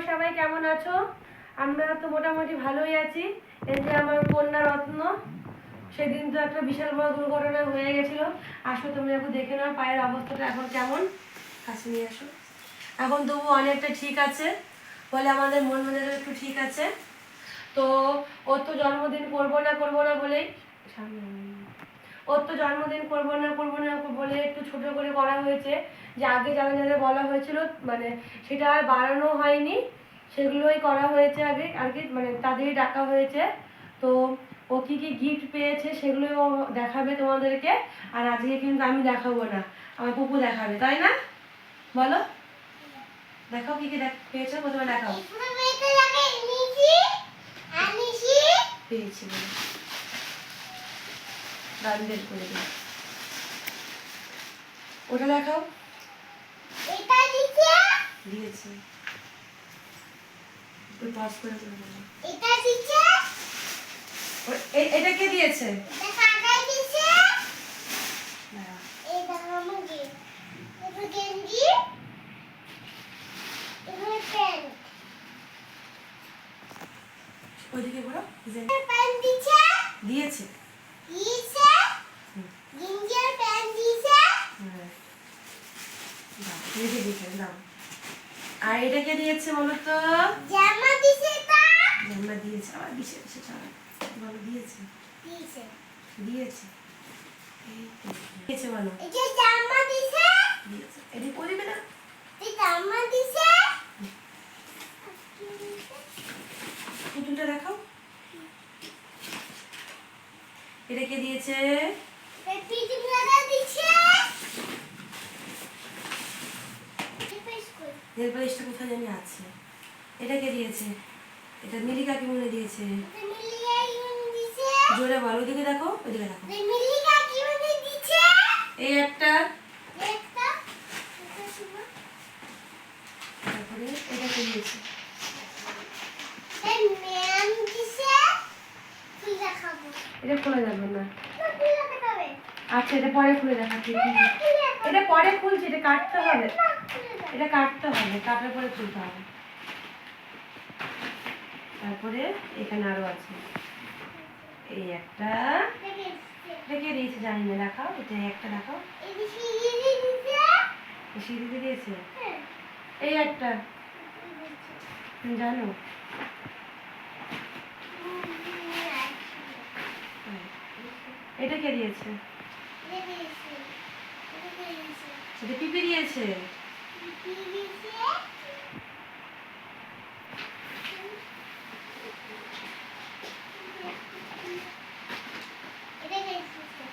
তোমরা সবাই কেমন আছো? আমরা তো মোটামুটি ভালোই আছি। এই যে আমার কন্যা রত্ন, সেদিন তো একটা বিশাল বড় দুর্ঘটনা হয়ে গেছিল। আসো তুমি একটু দেখে নাও পায়ের অবস্থাটা এখন কেমন। কাছে নিয়ে আসো। এখন তবু অনেকটা ঠিক আছে, বলে আমাদের মন মেজাজ একটু ঠিক আছে। তো ওর তো জন্মদিন করব না করব না বলেই ওর তো জন্মদিন করব না করব না বলে একটু ছোট করে করা হয়েছে। যে আগে যারা যারা বলা হয়েছিল মানে সেটা আর বাড়ানো হয়নি। সেগুলোই করা হয়েছে আগে, আর কি মানে তাদেরই ডাকা হয়েছে। তো ও কী কী গিফট পেয়েছে সেগুলোই ও দেখাবে তোমাদেরকে। আর আজকে কিন্তু আমি দেখাবো না, আমার পুপু দেখাবে, তাই না? বলো। দেখাও কী কী পেয়েছ প্রথমে দেখাও। পেয়েছি ওটা দেখাও। দিয়েছে। পাস করে করে দেবো। ও- এ- এটা কে দিয়েছে? দাঁড়া। ওইদিকে ঘোরো যে- দিয়েছে? হ্যাঁ। দাও, রেখে দিয়েছে দাও। আর এটা কে দিয়েছে বলো তো জামা দিছে তা? জানলা দিয়েছে আবার দিছে দিছে ছাড়া বলো দিয়েছে। দিয়েছে। তো, দিয়েছে বলো। যে জামা দিয়েছে? এটা পরিবে না? এই জামা দিছে পুতুলটা দেখাও। এটা কে দিয়েছে? এই নেল পালিশটা কোথায় জানি আছে। এটাকে দিয়েছে। এটা মিলি কাকি মনে দিয়েছে? জোরে বলো ওদিকে দেখো ওদিকে দেখো। এই একটা। তারপরে দিয়েছে। এটা খোলা যাবে না। আচ্ছা এটা পরে খুলে দেখাচ্ছি। এটা পরে খুলছি এটা কাটতে হবে। এটা কাটতে হবে কাটার পরে খুলতে হবে। তারপরে এখানে আরও আছে। এই একটা কে দিয়েছে জানি না দেখাও এটা একটা দেখাও। সিঁড়িতে দিয়েছে? এই একটা। জানো? এটা কে দিয়েছে। এটা পিপি দিয়েছে?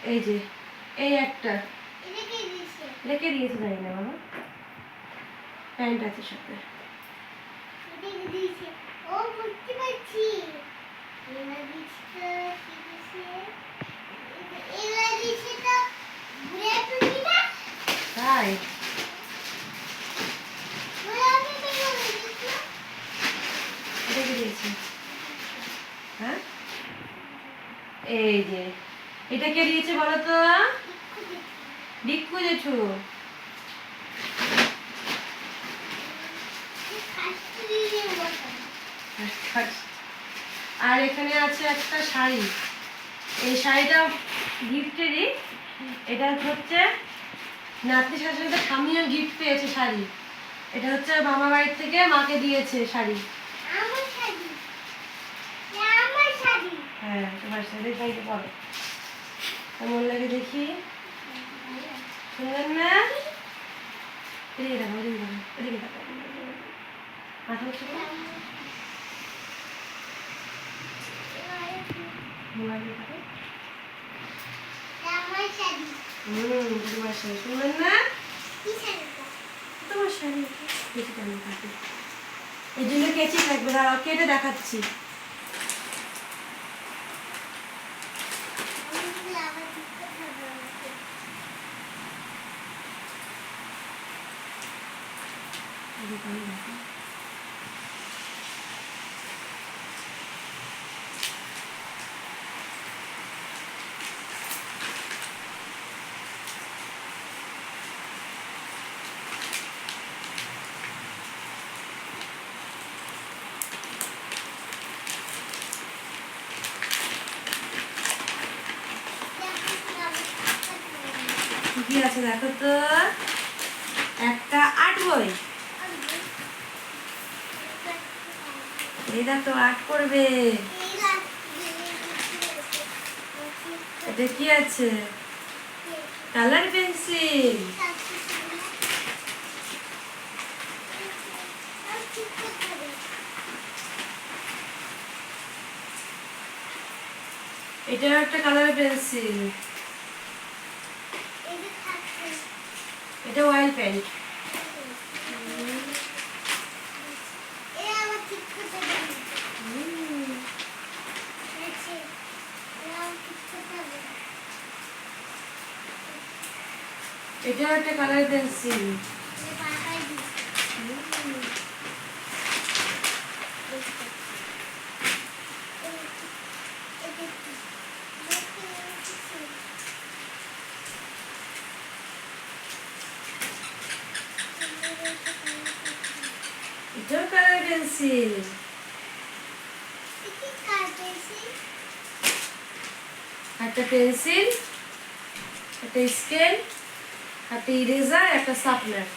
এই যে এই একটা। কে দিয়েছে জানি না বাবা প্যান্ট আছে সাথে। ও তাই ঘুরে আমি বেরো দিচ্ছে এটা কে দিয়েছে। হ্যাঁ? এই যে এটা কে দিয়েছে বলো তো? ভিক্ষু জেঠু। আর এখানে আছে একটা শাড়ি। এই শাড়িটা গিফটেরই। এটা হচ্ছে নাতনি শাশুড়িতে স্বামীও গিফট পেয়েছে শাড়ি। এটা হচ্ছে মামা বাড়ির থেকে মাকে দিয়েছে শাড়ি আমার শাড়ি আমার শাড়ি হ্যাঁ তোমার শাড়ি শাড়িতে পরো। কেমন লাগে দেখি? সুন্দর না? এদিকে দেখো এদিকে দেখো এদিকে দেখো। মাথা হুম, তোমার না? তোমার শাড়ি কেচি কেমন থাকে এই জন্য কেচি থাকবে কেটে দেখাচ্ছি। Gila sudah tutup Eka aduh এই তো আর্ট করবে। এটা কি আছে? Colour pencil. এটাও একটা কালার পেন্সিল। এটা অয়েল পেন্ট। এটাও একটা কালার পেন্সিল কালার পেন্সিল একটা পেন্সিল একটা স্কেল একটা ইরেজার একটা শার্পনার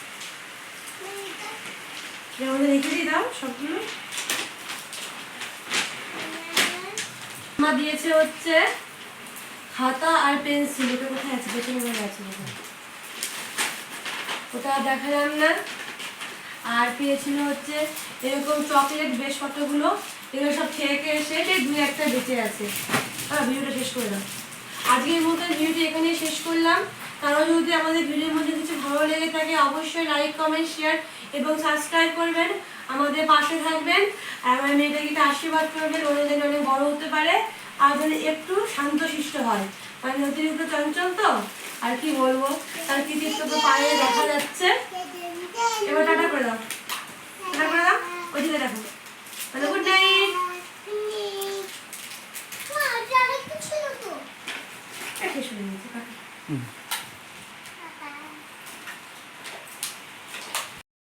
আমাদের রেখে দিয়ে দাও সবগুলো? মা দিয়েছে হচ্ছে খাতা আর পেন্সিল ওটা কোথায় আছে? মনে আছে। ওটা দেখালাম না। আর পেয়েছিল হচ্ছে এরকম চকলেট বেশ কতগুলো এগুলো সব খেয়ে খেয়ে শেষে দুই একটা বেঁচে আছে। হ্যাঁ ভিডিওটা শেষ করে দাও। আজকের মতো ভিডিওটি এখানেই শেষ করলাম। কারও যদি আমাদের ভিডিওর মধ্যে কিছু ভালো লেগে থাকে, অবশ্যই লাইক কমেন্ট শেয়ার এবং সাবস্ক্রাইব করবেন। আমাদের পাশে থাকবেন। আর আমার মেয়েটাকে আশীর্বাদ করবেন ওরা যেন অনেক বড় হতে পারে আর যেন একটু শান্তশিষ্ট হয়। মানে অতিরিক্ত চঞ্চল তো? আর কি বলব? তার কৃতিত্ব তো পায়ে দেখা যাচ্ছে। এবার টাটা করে দাও। টাটা করে দাও। ওইদিকে দেখো।